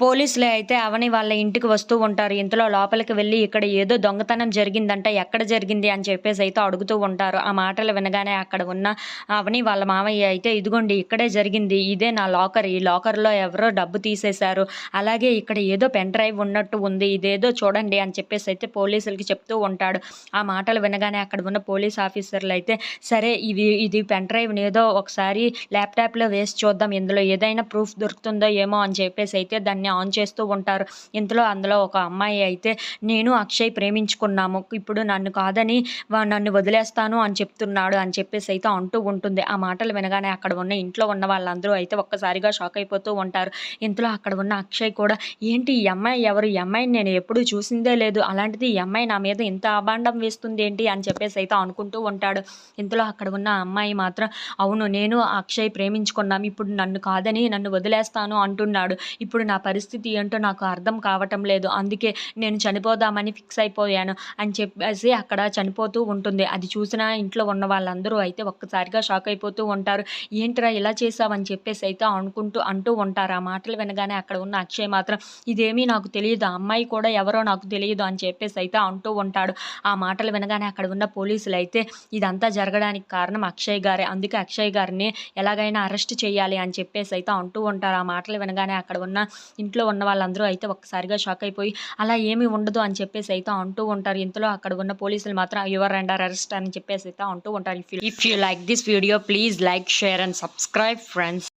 పోలీసులే అయితే అవని వాళ్ళ ఇంటికి వస్తూ ఉంటారు. ఇంతలో లోపలికి వెళ్ళి ఇక్కడ ఏదో దొంగతనం జరిగిందంట ఎక్కడ జరిగింది అని చెప్పేసి అయితే అడుగుతూ ఉంటారు. ఆ మాటలు వినగానే అక్కడ ఉన్న అవని వాళ్ళ మామయ్య అయితే ఇదిగోండి ఇక్కడే జరిగింది. ఇదే నా లాకర్. ఈ లాకర్లో ఎవరో డబ్బు తీసేశారు. అలాగే ఇక్కడ ఏదో పెన్ డ్రైవ్ ఉన్నట్టు ఉంది. ఇదేదో చూడండి అని చెప్పేసి అయితే పోలీసులకి చెప్తూ ఉంటాడు. ఆ మాటలు వినగానే అక్కడ ఉన్న పోలీస్ ఆఫీసర్లు అయితే సరే ఇవి ఇది పెన్ డ్రైవ్ ఏదో ఒకసారి ల్యాప్టాప్లో వేసి చూద్దాం. ఇందులో ఏదైనా ప్రూఫ్ దొరుకుతుందో ఏమో అని చెప్పేసి అయితే దాన్ని ఆన్ చేస్తూ ఉంటారు. ఇంతలో అందులో ఒక అమ్మాయి అయితే నేను అక్షయ్ ప్రేమించుకున్నాము. ఇప్పుడు నన్ను కాదని నన్ను వదిలేస్తాను అని చెప్తున్నాడు అని చెప్పేసి అయితే అంటూ ఉంటుంది. ఆ మాటలు వినగానే అక్కడ ఉన్న ఇంట్లో ఉన్న వాళ్ళందరూ అయితే ఒక్కసారిగా షాక్ అయిపోతూ ఉంటారు. ఇంతలో అక్కడ ఉన్న అక్షయ్ కూడా ఏంటి ఈ అమ్మాయి ఎవరు? ఈ అమ్మాయిని నేను ఎప్పుడు చూసిందే లేదు. అలాంటిది ఈ అమ్మాయి నా మీద ఇంత అభాండం వేస్తుంది ఏంటి? అని చెప్పేసి అయితే అనుకుంటూ ఉంటాడు. ఇంతలో అక్కడ ఉన్న అమ్మాయి మాత్రం అవును నేను అక్షయ్ ప్రేమించుకున్నాం. ఇప్పుడు నన్ను కాదని నన్ను వదిలేస్తాను అంటున్నాడు. ఇప్పుడు నా పరిస్థితి ఏంటో నాకు అర్థం కావటం లేదు. అందుకే నేను చనిపోదామని ఫిక్స్ అయిపోయాను అని చెప్పేసి అక్కడ చనిపోతూ ఉంటుంది. అది చూసిన ఇంట్లో ఉన్న వాళ్ళందరూ అయితే ఒక్కసారిగా షాక్ అయిపోతూ ఉంటారు. ఏంట్రా ఇలా చేసావని చెప్పేసి అయితే అనుకుంటూ అంటూ ఉంటారు. ఆ మాటలు వినగానే అక్కడ ఉన్న అక్షయ్ మాత్రం ఇదేమీ నాకు తెలియదు. ఆ అమ్మాయి కూడా ఎవరో నాకు తెలియదు అని చెప్పేసి అయితే అంటూ ఉంటాడు. ఆ మాటలు వినగానే అక్కడ ఉన్న పోలీసులు అయితే ఇదంతా జరగడానికి కారణం అక్షయ్ గారే. అందుకే అక్షయ్ గారిని ఎలాగైనా అరెస్ట్ చేయాలి అని చెప్పేసి అయితే అంటూ ఉంటారు. ఆ మాటలు వినగానే అక్కడ ఉన్న ఇంట్లో ఉన్న వాళ్ళందరూ అయితే ఒక్కసారిగా షాక్ అయిపోయి అలా ఏమీ ఉండదు అని చెప్పేసి అయితే అంటూ ఉంటారు. ఇంతలో అక్కడ ఉన్న పోలీసులు మాత్రం యువర్ అండర్ అరెస్ట్ అని చెప్పేసి అయితే అంటూ ఉంటారు. If you if you like this video please like share and subscribe friends